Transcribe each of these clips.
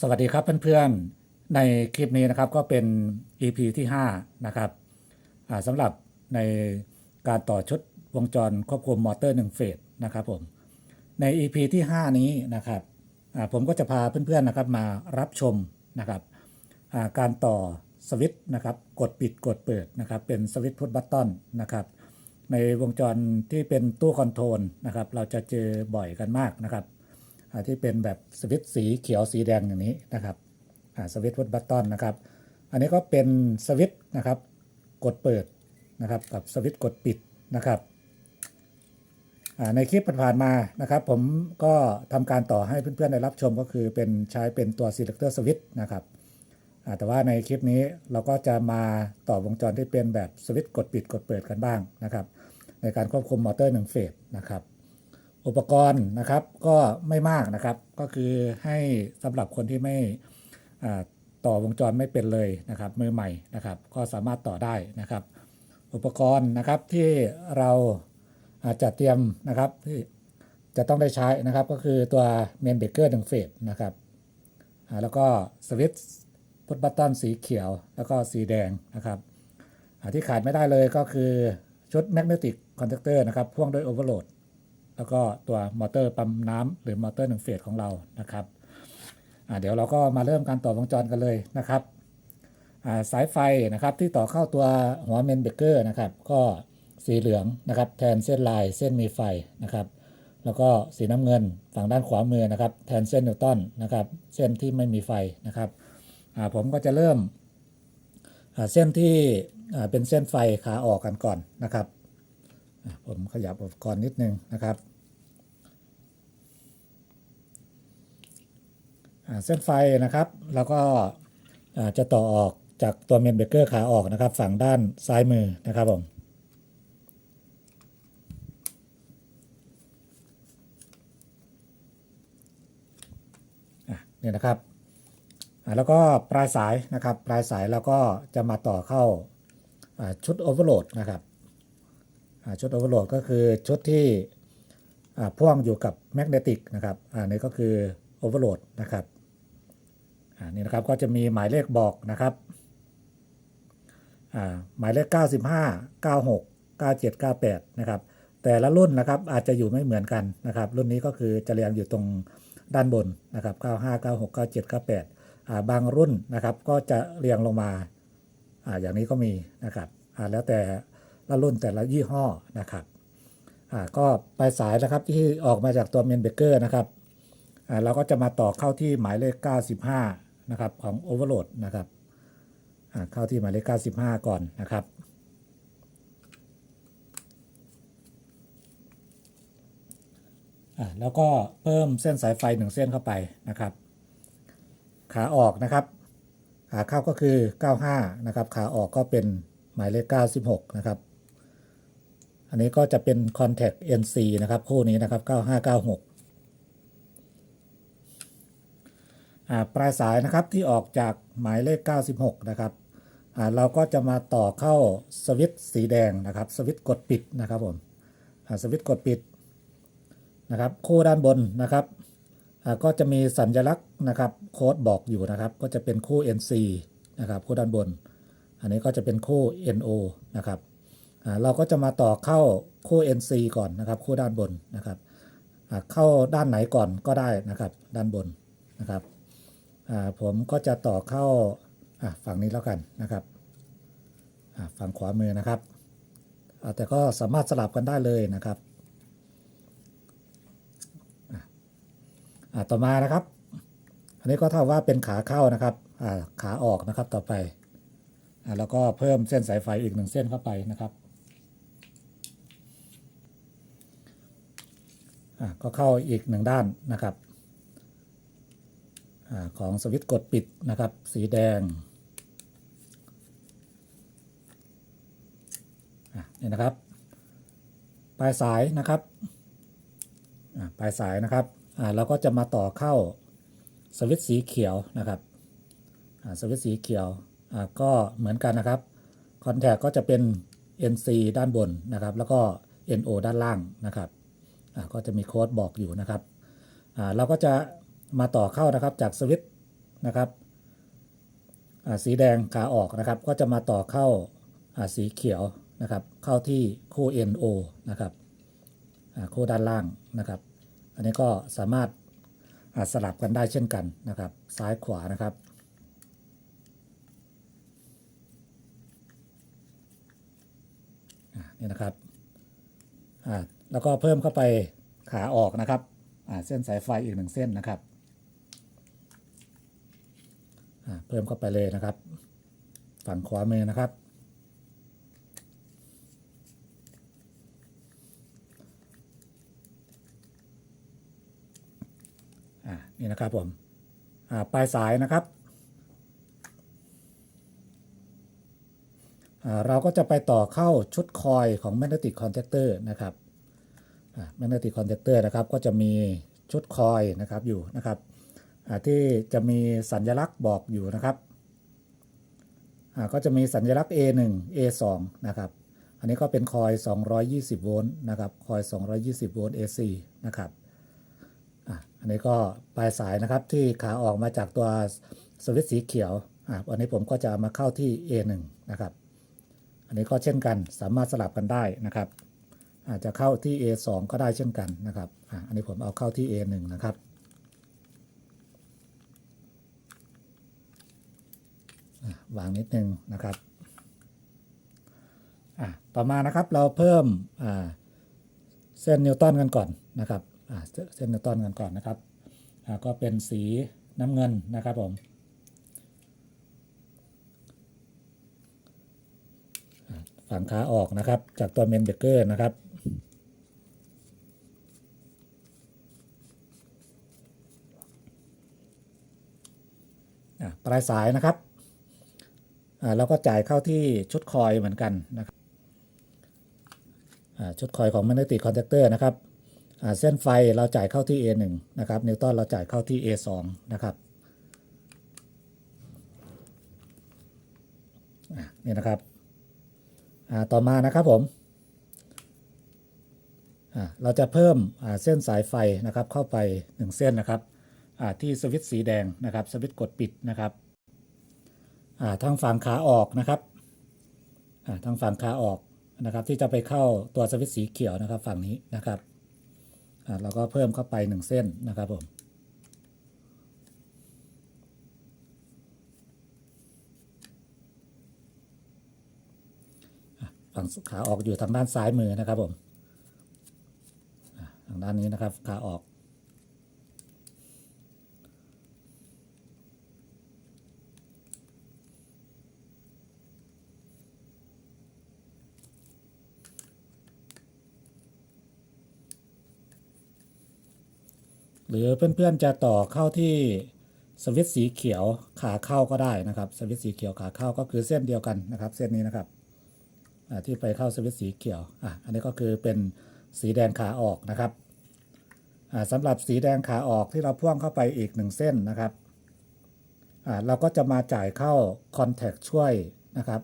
สวัสดีครับเพื่อนๆ ในคลิปนี้นะครับก็เป็น EP ที่5นะครับสำหรับในการต่อชุดวงจรควบคุมมอเตอร์1เฟสนะครับผมใน EP ที่ 5 นี้นะครับผมก็จะพาเพื่อนๆนะครับมารับชมนะครับการต่อสวิตช์นะครับกดปิดกดเปิดนะครับเป็นสวิตช์พุทบัตตอนนะครับในวงจรที่เป็นตู้คอนโทรลนะครับเราจะเจอบ่อยกันมากนะครับ ที่เป็นแบบสวิตช์สีเขียวสีแดงอย่างนี้นะครับสวิตช์พุทบัตตอนนะครับ อันนี้ก็เป็นสวิตช์นะครับ กดเปิดนะครับ กับสวิตช์กดปิดนะครับในคลิปผ่านมานะครับ ผมก็ทำการต่อให้เพื่อนๆได้รับชมก็คือเป็นใช้เป็นตัว selector switch นะครับแต่ว่าในคลิปนี้เราก็จะมาต่อวงจรที่เป็นแบบสวิตช์กดปิดกดเปิดกันบ้างนะครับ ในการควบคุมมอเตอร์หนึ่งเฟสนะครับ อุปกรณ์นะครับ ก็ไม่มากนะครับ ก็คือให้สำหรับคนที่ไม่ต่อวงจรไม่เป็นเลยนะครับ มือใหม่นะครับ ก็สามารถต่อได้นะครับ อุปกรณ์นะครับที่เราอาจจะเตรียมนะครับที่จะต้องได้ใช้นะครับก็คือตัวเมนเบเกอร์หนึ่งเฟสนะครับแล้วก็สวิตช์พุทบัตตันสีเขียว แล้วก็สีแดงนะครับที่ขาดไม่ได้เลยก็คือชุดแมกเนติกคอนแทคเตอร์นะครับพ่วงด้วยโอเวอร์โหลด แล้วก็ตัวมอเตอร์ปั๊มน้ำหรือมอเตอร์หนึ่งเฟสของเรานะครับเดี๋ยวเราก็มาเริ่มการต่อวงจรกันเลยนะครับาสายไฟนะครับที่ต่อเข้าตัวหัวเมนเบเกอร์นะครับ ก็สีเหลืองนะครับ แทนเส้นลายเส้นมีไฟนะครับ แล้วก็สีน้ำเงินฝั่งด้านขวามือนะครับ แทนเส้นนิวตันนะครับ เส้นที่ไม่มีไฟนะครับผมก็จะเริ่มเส้นที่เป็นเส้นไฟขาออกกันก่อนนะครับ ผมขยับอุปกรณ์นิดนึงนะครับเส้นไฟนะครับ แล้วก็จะต่อออกจากตัวเมนเบเกอร์ขาออกนะครับ ฝั่งด้านซ้ายมือนะครับผมนี่นะครับ แล้วก็ปลายสายนะครับ ปลายสายเราก็จะมาต่อเข้าชุดโอเวอร์โหลดนะครับ ชุดโอเวอร์โหลดก็คือชุดที่พ่วงอยู่กับแมกเนติกนะครับอ่านี่ก็คือโอเวอร์โหลดนะครับอ่านี่นะครับก็จะมีหมายเลขบอกนะครับอ่าหมายเลข 95 96 97 98 นะครับ แต่ละรุ่นนะครับอาจจะอยู่ไม่เหมือนกันนะครับ รุ่นนี้ก็คือจะเรียงอยู่ตรงด้านบนนะครับ 95 96 97 98าบางรุ่นนะครับก็จะเรียงลงมาออย่างนี้ก็มีนะครับแล้วแต่ ละรุ่นแต่ละยี่ห้อนะครับอ่าก็ปลายสายนะครับที่ออกมาจากตัวเมนเบเกอร์นะครับอ่าเราก็จะมาต่อเข้าที่หมายเลข 95 นะครับของ Overload นะครับอ่าเข้าที่หมายเลข 95 ก่อนนะครับอ่าแล้วก็เพิ่มเส้นสายไฟหนึ่งเส้นเข้าไปนะครับ ขาออกนะครับ ขาเข้าก็คือ 95 นะครับ ขาออกก็เป็นหมายเลข 96 นะครับ อันนี้ก็จะเป็น Contact NC นะครับ คู่นี้นะครับ 9596 ปลายสายนะครับที่ออกจากหมายเลข 96 นะครับเราก็จะมาต่อเข้าสวิตช์สีแดงนะครับ สวิตช์กดปิดนะครับผมสวิตช์กดปิดนะครับ คู่ด้านบนนะครับก็จะมีสัญลักษณ์นะครับโค้ดบอกอยู่นะครับ ก็จะเป็นคู่ NC นะครับ คู่ด้านบน อันนี้ก็จะเป็นคู่ NO นะครับ เราก็จะมาต่อเข้าคู่ NC ก่อนนะครับ คู่ด้านบนนะครับเข้าด้านไหนก่อนก็ได้นะครับ ด้านบนนะครับผมก็จะต่อเข้าฝั่งนี้แล้วกันนะครับฝั่งขวามือนะครับแต่ก็สามารถสลับกันได้เลยนะครับต่อมานะครับ อันนี้ก็เท่าว่าเป็นขาเข้านะครับขาออกนะครับต่อไปแล้วก็เพิ่มเส้นสายไฟอีกหนึ่งเส้นเข้าไปนะครับอะ ก็เข้าอีกหนึ่งด้านนะครับอของสวิตช์กดปิดนะครับ สีแดงนี่นะครับ ปลายสายนะครับปลายสายนะครับเราก็จะมาต่อเข้าสวิตช์สีเขียวนะครับสวิตช์สีเขียวก็เหมือนกันนะครับคอนแทคก็จะเป็น NC ด้านบนนะครับ แล้วก็ NO ด้านล่างนะครับ ก็จะมีโค้ดบอกอยู่นะครับเราก็จะมาต่อเข้านะครับจากสวิตช์นะครับสีแดงขาออกนะครับ ก็จะมาต่อเข้าสีเขียวนะครับ เข้าที่คู่ NO นะครับคู่ด้านล่างนะครับ อันนี้ก็สามารถสลับกันได้เช่นกันนะครับ ซ้ายขวานะครับนี่นะครับ แล้วก็เพิ่มเข้าไปขาออกนะครับเส้นสายไฟอีกหนึ่งเส้นนะครับเพิ่มเข้าไปเลยนะครับ ฝั่งขวามือนะครับ นี่นะครับผมปลายสายนะครับเราก็จะไปต่อเข้าชุดคอยของ magnetic contactor นะครับ อ่า magnetic contactor นะครับก็จะมีชุดคอยนะครับอยู่นะครับที่จะมีสัญลักษณ์บอกอยู่นะครับก็จะมีสัญลักษณ์ A1 A2 นะครับอันนี้ก็เป็นคอย 220 โวลต์นะครับคอย 220 โวลต์ AC นะครับอันนี้ก็ปลายสายนะครับที่ขาออกมาจากตัวสวิตช์สีเขียวอะวันนี้ผมก็จะมาเข้าที่ A1 นะครับ อันนี้ก็เช่นกันสามารถสลับกันได้นะครับ อาจจะเข้าที่ A2 ก็ได้เช่นกันนะครับออันนี้ผมเอาเข้าที่ A1 นะครับวางนิดนึงนะครับต่อมานะครับเราเพิ่มเส้นนิวตันกันก่อนนะครับเส้นนิวตันกันก่อนนะครับก็เป็นสีน้ำเงินนะครับผมฝั่งขาออกนะครับ จากตัวเมนเบเกอร์นะครับ อะ ปลายสายนะครับเราก็จ่ายเข้าที่ชุดคอยเหมือนกันนะครับชุดคอยของ magnetic contactor นะครับเส้นไฟเราจ่ายเข้าที่ A1 นะครับนิวตันเราจ่ายเข้าที่ A2 นะครับนี่นะครับต่อมานะครับผมเราจะเพิ่มเส้นสายไฟนะครับเข้าไป 1 เส้นนะครับ ที่สวิตช์สีแดงนะครับสวิตช์กดปิดนะครับทางฝั่งขาออกนะครับทางฝั่งขาออกนะครับที่จะไปเข้าตัวสวิตช์สีเขียวนะครับฝั่งนี้นะครับเราก็เพิ่มเข้าไป 1 เส้นนะครับผมฝั่งขาออกอยู่ทางด้านซ้ายมือนะครับผมทางด้านนี้นะครับขาออก รือเพื่อนๆจะต่อเข้าที่สวิตช์สีเขียวขาเข้าก็ได้นะครับ สวิตช์สีเขียวขาเข้าก็คือเส้นเดียวกันนะครับ เส้นนี้นะครับที่ไปเข้าสวิตช์สีเขียวอะอันนี้ก็คือเป็นสีแดงขาออกนะครับอ่าสำหรับสีแดงขาออกที่เราพ่วงเข้าไปอีกหนึ่งเส้นนะครับเราก็จะมาจ่ายเข้าคอนแทคช่วยนะครับ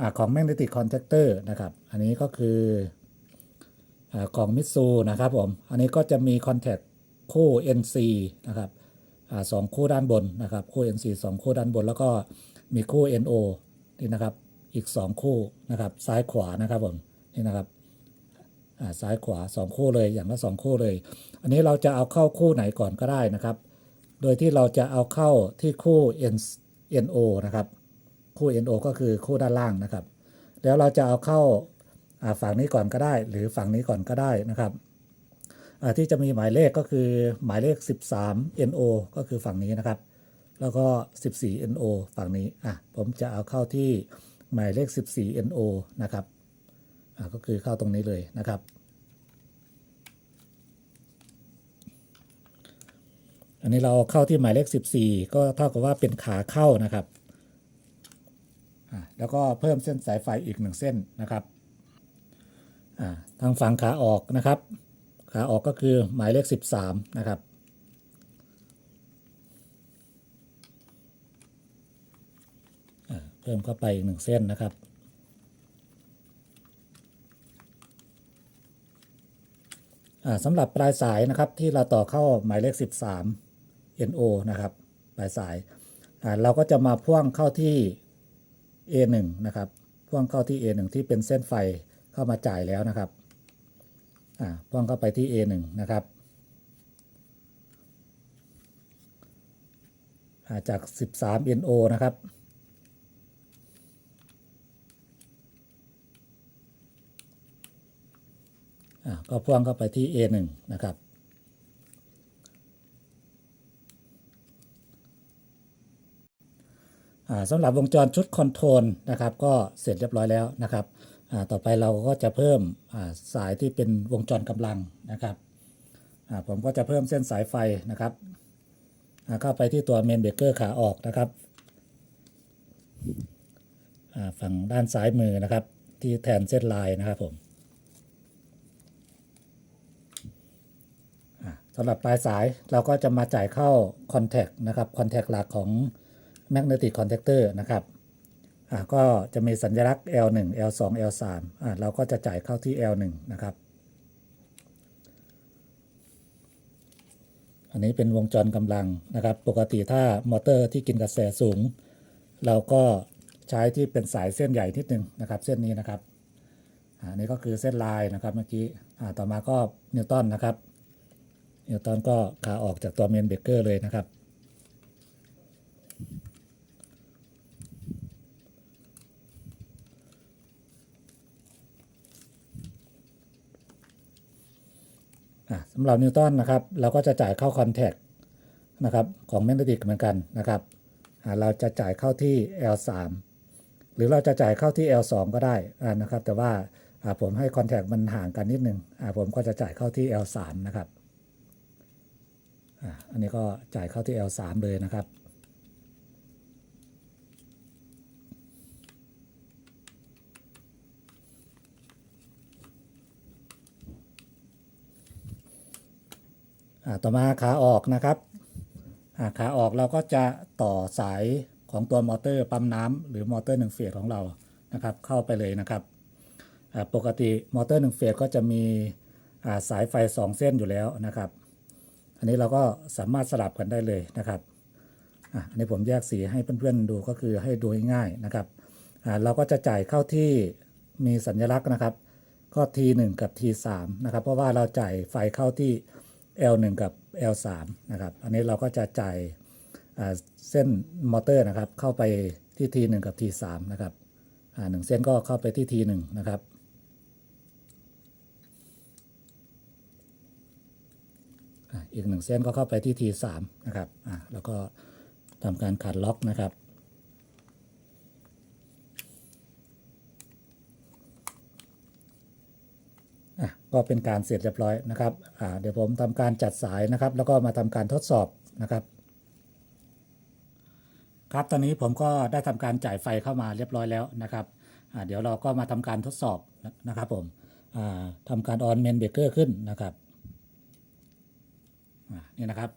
อของ magnetic contactor นะครับ อันนี้ก็คืออของมิตซูนะครับผม อันนี้ก็จะมีคอนแท คู่ NC นะครับอสองคู่ด้านบนนะครับ คู่ NC สองคู่ด้านบน แล้วก็มีคู่ NO นี่นะครับอีก 2 คู่นะครับซ้ายขวานะครับผมนี่นะครับอ่าซ้ายขวา 2 คู่เลยอย่างละ 2 คู่เลย อันนี้เราจะเอาเข้าคู่ไหนก่อนก็ได้นะครับ โดยที่เราจะเอาเข้าที่คู่ NO นะครับคู่ NO ก็คือคู่ด้านล่างนะครับ แล้วเราจะเอาเข้าอ่าฝั่งนี้ก่อนก็ได้ หรือฝั่งนี้ก่อนก็ได้นะครับ ที่จะมีหมายเลขก็คือหมายเลข 13 NO ก็คือฝั่งนี้นะครับ แล้วก็ 14 NO ฝั่งนี้อะผมจะเอาเข้าที่หมายเลข 14 NO นะครับอ่าก็คือเข้าตรงนี้เลยนะครับอันนี้เราเข้าที่หมายเลข 14 ก็เท่ากับว่าเป็นขาเข้านะครับอ่าแล้วก็เพิ่มเส้นสายไฟอีกหนึ่งเส้นนะครับอ่าทางฝั่งขาออกนะครับ ขาออกก็คือหมายเลข 13 นะครับ เพิ่มเข้าไปอีกหนึ่งเส้นนะครับ สำหรับปลายสายนะครับที่เราต่อเข้าหมายเลข 13 NO นะครับปลายสายาเราก็จะมาพ่วงเข้าที่ A1 นะครับ พ่วงเข้าที่ A1 ที่เป็นเส้นไฟเข้ามาจ่ายแล้วนะครับ อ่าพ่วงเข้าไปที่ A1 นะครับาจาก 13 NO นะครับ ก็พ่วงเข้าไปที่ A1 นะครับ สำหรับวงจรชุดคอนโทรลนะครับ ก็เสร็จเรียบร้อยแล้วนะครับ ต่อไปเราก็จะเพิ่มสายที่เป็นวงจรกำลังนะครับผมก็จะเพิ่มเส้นสายไฟนะครับเข้าไปที่ตัวเมนเบรกเกอร์ขาออกนะครับฝั่งด้านซ้ายมือนะครับ ที่แทนเส้นลายนะครับผมสำหรับปลายสายเราก็จะมาจ่ายเข้าคอนแทคนะครับคอนแทคหลักของ magnetic contactor นะครับ ก็จะมีสัญลักษณ์ L1 L2 L3 อ่าเราก็จะจ่ายเข้าที่ L1 นะครับ อันนี้เป็นวงจรกำลังนะครับ ปกติถ้ามอเตอร์ที่กินกระแสสูง เราก็ใช้ที่เป็นสายเส้นใหญ่นิดนึงนะครับ เส้นนี้นะครับอันนี้ก็คือเส้นลายนะครับเมื่อกี้ต่อมาก็นิวตันนะครับนิวตันก็ขาออกจากตัวเมนเบกเกอร์เลยนะครับ สำหรับนิวตันนะครับเราก็จะจ่ายเข้าคอนแทคนะครับของแมกเนติกเหมือนกันนะครับเราจะจ่ายเข้าที่ L3 หรือเราจะจ่ายเข้าที่ L2 ก็ได้นะครับ แต่ว่าผมให้คอนแทคมันห่างกันนิดนึงผมก็จะจ่ายเข้าที่ L3 นะครับอันนี้ก็จ่ายเข้าที่ L3 เลยนะครับ ต่อมาขาออกนะครับขาออกเราก็จะต่อสายของตัวมอเตอร์ปั๊มน้ำหรือมอเตอร์หนึ่งเฟสของเรานะครับ เข้าไปเลยนะครับปกติมอเตอร์หนึ่งเฟสก็จะมีสายไฟ 2 เส้นอยู่แล้วนะครับ อันนี้เราก็สามารถสลับกันได้เลยนะครับอันนี้ผมแยกสีให้เพื่อนๆดูก็คือให้ดูง่ายๆนะครับเราก็จะจ่ายเข้าที่มีสัญลักษณ์นะครับ ก็ T1 กับ T3 นะครับ เพราะว่าเราจ่ายไฟเข้าที่ L1 กับ L3 นะครับ อันนี้เราก็จะจ่ายเส้นมอเตอร์นะครับ เข้าไปที่ T1 กับ T3 นะครับอ่าหนึ่งเส้นก็เข้าไปที่ T1 นะครับอ่าอีกหนึ่งเส้นก็เข้าไปที่ T3 นะครับอ่าแล้วก็ทำการขัดล็อกนะครับ ก็เป็นการเสร็จเรียบร้อยนะครับเดี๋ยวผมทำการจัดสายนะครับ แล้วก็มาทำการทดสอบนะครับ ครับตอนนี้ผมก็ได้ทำการจ่ายไฟเข้ามาเรียบร้อยแล้วนะครับเดี๋ยวเราก็มาทำการทดสอบนะครับผมทำการออนเมนเบกเกอร์ขึ้นนะครับนี่นะครับ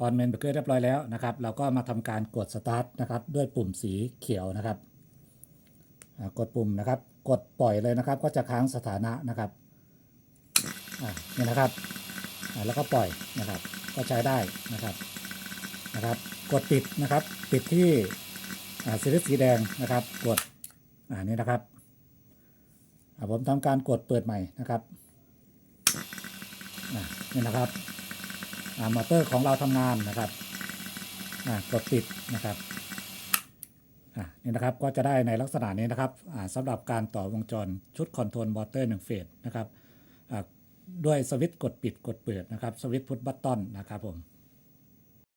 ออนเมนเบกเกอร์เรียบร้อยแล้วนะครับ เราก็มาทำการกดสตาร์ทนะครับด้วยปุ่มสีเขียวนะครับกดปุ่มนะครับ กดปล่อยเลยนะครับ ก็จะค้างสถานะนะครับ นี่นะครับแล้วก็ปล่อยนะครับ ก็ใช้ได้นะครับนะครับ กดปิดนะครับ ปิดที่อ่าสีสีแดงนะครับ กดอ่านี่นะครับผมทำการกดเปิดใหม่นะครับนี่นะครับมอเตอร์ของเราทำงานนะครับกดปิดนะครับนี่นะครับก็จะได้ในลักษณะนี้นะครับอ่าสำหรับการต่อวงจรชุดคอนโทรลมอเตอร์หนึ่งเฟสนะครับ ด้วยสวิตช์กดปิดกดเปิดนะครับสวิตช์พุทบัตตอนนะครับผม